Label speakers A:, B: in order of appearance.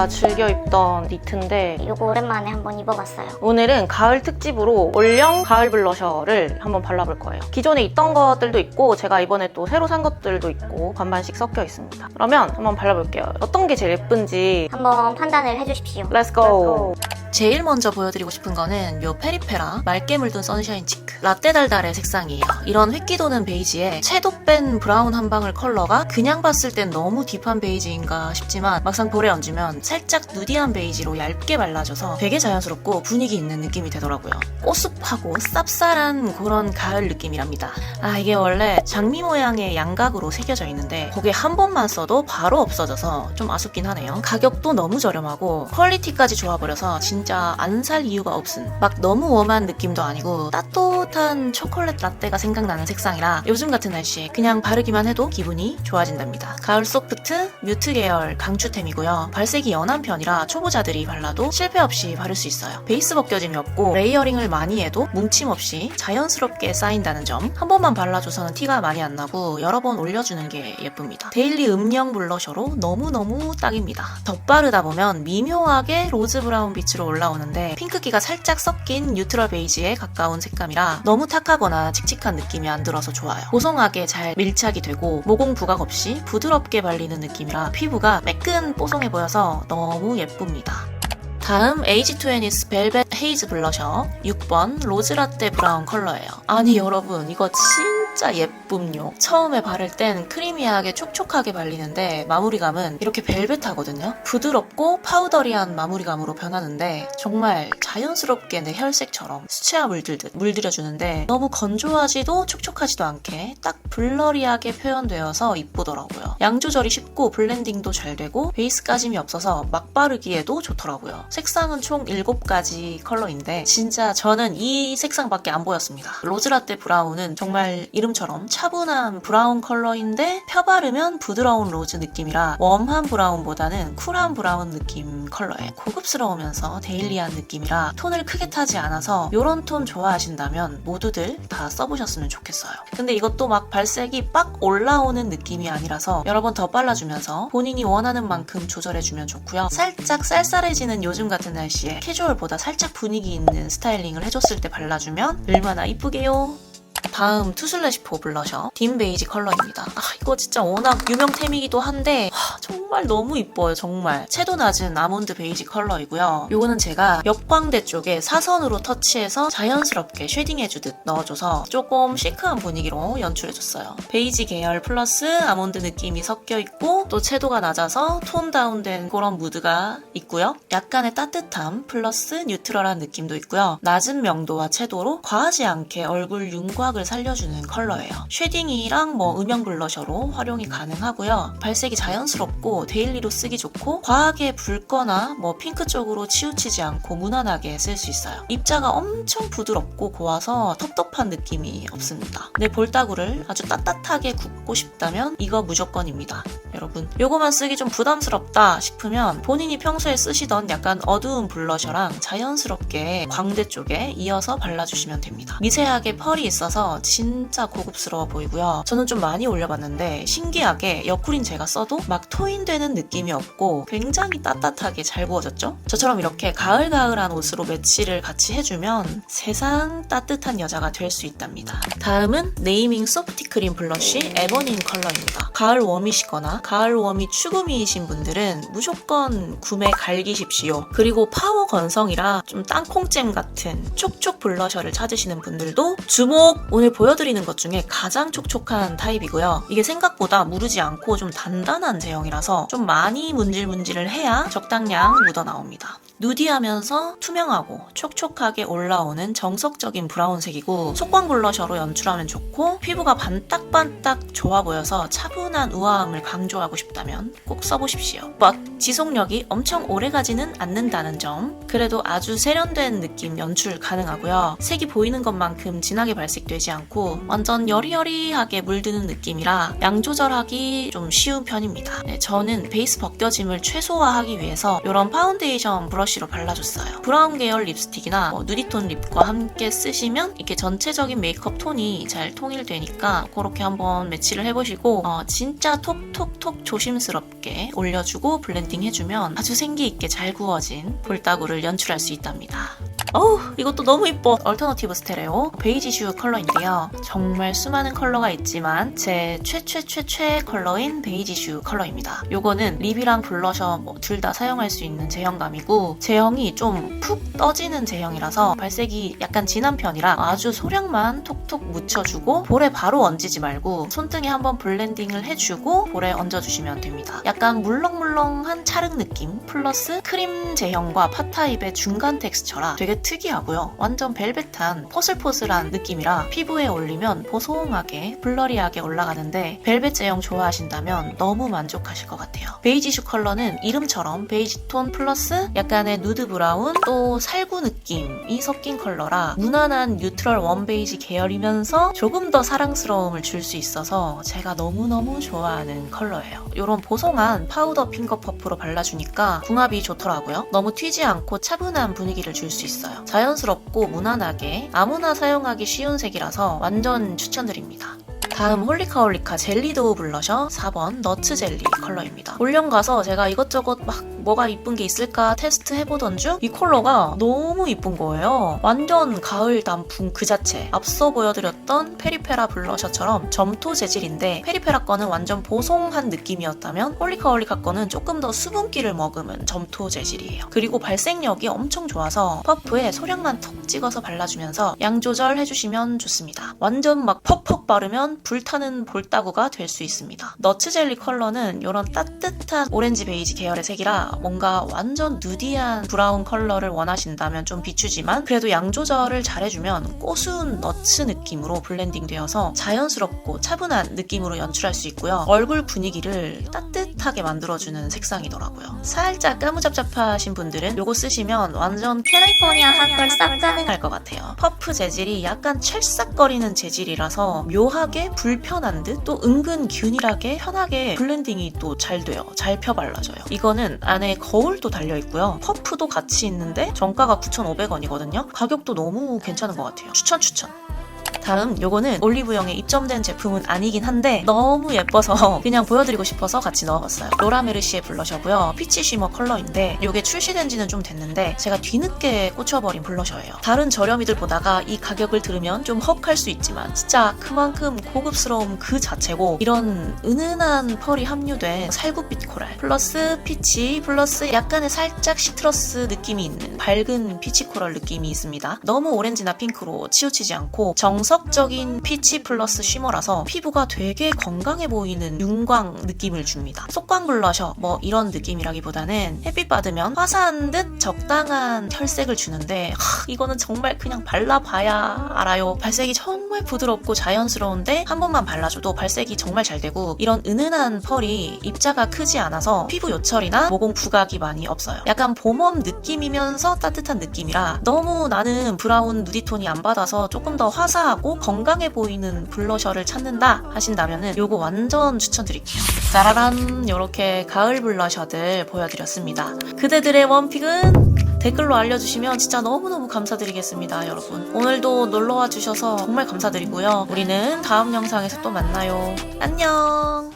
A: 제가 즐겨 입던 니트인데
B: 이거 오랜만에 한번 입어봤어요.
A: 오늘은 가을 특집으로 올영 가을 블러셔를 한번 발라볼 거예요. 기존에 있던 것들도 있고 제가 이번에 또 새로 산 것들도 있고 반반씩 섞여 있습니다. 그러면 한번 발라볼게요. 어떤 게 제일 예쁜지
B: 한번 판단을 해주십시오.
A: Let's go!
C: 제일 먼저 보여드리고 싶은 거는 요 페리페라 맑게 물든 선샤인 치크 라떼 달달의 색상이에요. 이런 획기 도는 베이지에 채도 뺀 브라운 한 방울 컬러가 그냥 봤을 땐 너무 딥한 베이지인가 싶지만 막상 볼에 얹으면 살짝 누디한 베이지로 얇게 발라져서 되게 자연스럽고 분위기 있는 느낌이 되더라고요. 꼬숩하고 쌉쌀한 그런 가을 느낌이랍니다. 아 이게 원래 장미 모양의 양각으로 새겨져 있는데 거기에 한 번만 써도 바로 없어져서 좀 아쉽긴 하네요. 가격도 너무 저렴하고 퀄리티까지 좋아버려서 진짜 안 살 이유가 없음. 막 너무 웜한 느낌도 아니고 따뜻한 초콜릿 라떼가 생각나는 색상이라 요즘 같은 날씨에 그냥 바르기만 해도 기분이 좋아진답니다. 가을 소프트 뮤트 계열 강추템이고요. 발색이 연한 편이라 초보자들이 발라도 실패 없이 바를 수 있어요. 베이스 벗겨짐이 없고 레이어링을 많이 해도 뭉침 없이 자연스럽게 쌓인다는 점. 한 번만 발라줘서는 티가 많이 안 나고 여러 번 올려주는 게 예쁩니다. 데일리 음영 블러셔로 너무너무 딱입니다. 덧바르다 보면 미묘하게 로즈 브라운 빛으로 올라오는데 핑크기가 살짝 섞인 뉴트럴 베이지에 가까운 색감이라 너무 탁하거나 칙칙한 느낌이 안 들어서 좋아요. 보송하게 잘 밀착이 되고 모공 부각 없이 부드럽게 발리는 느낌이라 피부가 매끈 뽀송해 보여서 너무 예쁩니다. 다음 에이지2애니스 벨벳 헤이즈 블러셔 6번 로즈라떼 브라운 컬러예요. 아니 여러분 이거 진 짜 예쁨요. 처음에 바를 땐 크리미하게 촉촉하게 발리는데 마무리감은 이렇게 벨벳하거든요. 부드럽고 파우더리한 마무리감으로 변하는데 정말 자연스럽게 내 혈색처럼 수채화 물들듯 물들여주는데 너무 건조하지도 촉촉하지도 않게 딱 블러리하게 표현되어서 이쁘더라고요. 양 조절이 쉽고 블렌딩도 잘 되고 베이스 까짐이 없어서 막 바르기에도 좋더라고요. 색상은 총 7가지 컬러인데 진짜 저는 이 색상밖에 안 보였습니다. 로즈라떼 브라운은 정말 이름처럼 차분한 브라운 컬러인데 펴바르면 부드러운 로즈 느낌이라 웜한 브라운보다는 쿨한 브라운 느낌 컬러에 고급스러우면서 데일리한 느낌이라 톤을 크게 타지 않아서 이런 톤 좋아하신다면 모두들 다 써보셨으면 좋겠어요. 근데 이것도 막 발색이 빡 올라오는 느낌이 아니라서 여러 번더 발라주면서 본인이 원하는 만큼 조절해주면 좋고요. 살짝 쌀쌀해지는 요즘 같은 날씨에 캐주얼보다 살짝 분위기 있는 스타일링을 해줬을 때 발라주면 얼마나 이쁘게요. 다음 투슬래시포 블러셔 딘 베이지 컬러입니다. 아 이거 진짜 워낙 유명템이기도 한데 하, 정말 너무 이뻐요 정말. 채도 낮은 아몬드 베이지 컬러이고요. 요거는 제가 옆광대 쪽에 사선으로 터치해서 자연스럽게 쉐딩해주듯 넣어줘서 조금 시크한 분위기로 연출해줬어요. 베이지 계열 플러스 아몬드 느낌이 섞여 있고 또 채도가 낮아서 톤 다운된 그런 무드가 있고요. 약간의 따뜻함 플러스 뉴트럴한 느낌도 있고요. 낮은 명도와 채도로 과하지 않게 얼굴 윤곽을 살려주는 컬러예요. 쉐딩이랑 뭐 음영 블러셔로 활용이 가능하고요. 발색이 자연스럽고 데일리로 쓰기 좋고 과하게 붉거나 뭐 핑크 쪽으로 치우치지 않고 무난하게 쓸 수 있어요. 입자가 엄청 부드럽고 고와서 텁텁한 느낌이 없습니다. 내 볼따구를 아주 따뜻하게 굽고 싶다면 이거 무조건입니다. 여러분 요거만 쓰기 좀 부담스럽다 싶으면 본인이 평소에 쓰시던 약간 어두운 블러셔랑 자연스럽게 광대 쪽에 이어서 발라주시면 됩니다. 미세하게 펄이 있어서 진짜 고급스러워 보이고요. 저는 좀 많이 올려봤는데 신기하게 여쿨인 제가 써도 막 토인되는 느낌이 없고 굉장히 따뜻하게 잘 구워졌죠? 저처럼 이렇게 가을가을한 옷으로 매치를 같이 해주면 세상 따뜻한 여자가 될 수 있답니다. 다음은 네이밍 소프티 크림 블러쉬 에버닌 컬러입니다. 가을 웜이시거나 가을 웜이 추구미이신 분들은 무조건 구매 갈기십시오. 그리고 파워 건성이라 좀 땅콩잼 같은 촉촉 블러셔를 찾으시는 분들도 주목! 오늘 보여드리는 것 중에 가장 촉촉한 타입이고요. 이게 생각보다 무르지 않고 좀 단단한 제형이라서 좀 많이 문질문질을 해야 적당량 묻어 나옵니다. 누디하면서 투명하고 촉촉하게 올라오는 정석적인 브라운색이고 속광 블러셔로 연출하면 좋고 피부가 반딱반딱 좋아 보여서 차분한 우아함을 강조하고 싶다면 꼭 써보십시오. but 지속력이 엄청 오래가지는 않는다는 점 그래도 아주 세련된 느낌 연출 가능하고요. 색이 보이는 것만큼 진하게 발색되지 않고 완전 여리여리하게 물드는 느낌이라 양 조절하기 좀 쉬운 편입니다. 네, 저는 베이스 벗겨짐을 최소화하기 위해서 이런 파운데이션 브러쉬 블러쉬로 발라줬어요. 브라운 계열 립스틱이나 뭐 누디톤 립과 함께 쓰시면 이렇게 전체적인 메이크업 톤이 잘 통일되니까 그렇게 한번 매치를 해보시고 어, 진짜 톡톡톡 조심스럽게 올려주고 블렌딩 해주면 아주 생기 있게 잘 구워진 볼따구를 연출할 수 있답니다. 어우 이것도 너무 이뻐. 얼터너티브 스테레오 베이지 슈 컬러인데요. 정말 수많은 컬러가 있지만 제 최최최최 컬러인 베이지 슈 컬러입니다. 요거는 립이랑 블러셔 뭐 둘 다 사용할 수 있는 제형감이고 제형이 좀 푹 떠지는 제형이라서 발색이 약간 진한 편이라 아주 소량만 톡톡 묻혀주고 볼에 바로 얹지 말고 손등에 한번 블렌딩을 해주고 볼에 얹어주시면 됩니다. 약간 물렁물렁한 찰흙 느낌 플러스 크림 제형과 팟타입의 중간 텍스처라 되게 특이하고요. 완전 벨벳한 포슬포슬한 느낌이라 피부에 올리면 보송하게 블러리하게 올라가는데 벨벳 제형 좋아하신다면 너무 만족하실 것 같아요. 베이지슈 컬러는 이름처럼 베이지 톤 플러스 약간의 누드 브라운 또 살구 느낌이 섞인 컬러라 무난한 뉴트럴 원 베이지 계열이면서 조금 더 사랑스러움을 줄 수 있어서 제가 너무너무 좋아하는 컬러예요. 이런 보송한 파우더 핑거 퍼프로 발라주니까 궁합이 좋더라고요. 너무 튀지 않고 차분한 분위기를 줄 수 있어요. 자연스럽고 무난하게 아무나 사용하기 쉬운 색이라서 완전 추천드립니다. 다음 홀리카 홀리카 젤리도우 블러셔 4번 너츠 젤리 컬러입니다. 올영 가서 제가 이것저것 막 뭐가 이쁜 게 있을까 테스트 해보던 중 이 컬러가 너무 이쁜 거예요. 완전 가을 단풍 그 자체. 앞서 보여드렸던 페리페라 블러셔처럼 점토 재질인데 페리페라 거는 완전 보송한 느낌이었다면 홀리카 홀리카 거는 조금 더 수분기를 머금은 점토 재질이에요. 그리고 발색력이 엄청 좋아서 퍼프에 소량만 톡 찍어서 발라주면서 양 조절 해주시면 좋습니다. 완전 막 퍽퍽 바르면 불타는 볼따구가 될 수 있습니다. 너츠 젤리 컬러는 이런 따뜻한 오렌지 베이지 계열의 색이라 뭔가 완전 누디한 브라운 컬러를 원하신다면 좀 비추지만 그래도 양 조절을 잘해주면 고수운 너츠 느낌으로 블렌딩 되어서 자연스럽고 차분한 느낌으로 연출할 수 있고요. 얼굴 분위기를 따뜻 하게 만들어주는 색상이더라고요. 살짝 까무잡잡하신 분들은 이거 쓰시면 완전
B: 캘리포니아 한걸 싹 가는
C: 할것 같아요. 퍼프 재질이 약간 찰싹거리는 재질이라서 묘하게 불편한 듯 또 은근 균일하게 편하게 블렌딩이 또 잘 돼요. 잘 펴발라져요. 이거는 안에 거울도 달려 있고요. 퍼프도 같이 있는데 정가가 9,500원이거든요. 가격도 너무 괜찮은 것 같아요. 추천 추천. 다음 요거는 올리브영에 입점된 제품은 아니긴 한데 너무 예뻐서 그냥 보여드리고 싶어서 같이 넣어봤어요. 로라 메르시의 블러셔고요. 피치 쉬머 컬러인데 요게 출시된 지는 좀 됐는데 제가 뒤늦게 꽂혀버린 블러셔예요. 다른 저렴이들 보다가 이 가격을 들으면 좀 헉할 수 있지만 진짜 그만큼 고급스러움 그 자체고 이런 은은한 펄이 함유된 살구빛 코랄 플러스 피치 플러스 약간의 살짝 시트러스 느낌이 있는 밝은 피치 코랄 느낌이 있습니다. 너무 오렌지나 핑크로 치우치지 않고 정 석적인 피치 플러스 쉬머라서 피부가 되게 건강해 보이는 윤광 느낌을 줍니다. 속광 블러셔 뭐 이런 느낌이라기보다는 햇빛 받으면 화사한 듯 적당한 혈색을 주는데 하, 이거는 정말 그냥 발라봐야 알아요. 발색이 정말 부드럽고 자연스러운데 한 번만 발라줘도 발색이 정말 잘 되고 이런 은은한 펄이 입자가 크지 않아서 피부 요철이나 모공 부각이 많이 없어요. 약간 봄웜 느낌이면서 따뜻한 느낌이라 너무 나는 브라운 누디톤이 안 받아서 조금 더 화사 하고 건강해 보이는 블러셔를 찾는다 하신다면은 요거 완전 추천드릴게요. 짜라란 이렇게 가을 블러셔들 보여드렸습니다. 그대들의 원픽은 댓글로 알려주시면 진짜 너무너무 감사드리겠습니다, 여러분. 오늘도 놀러와 주셔서 정말 감사드리고요. 우리는 다음 영상에서 또 만나요. 안녕!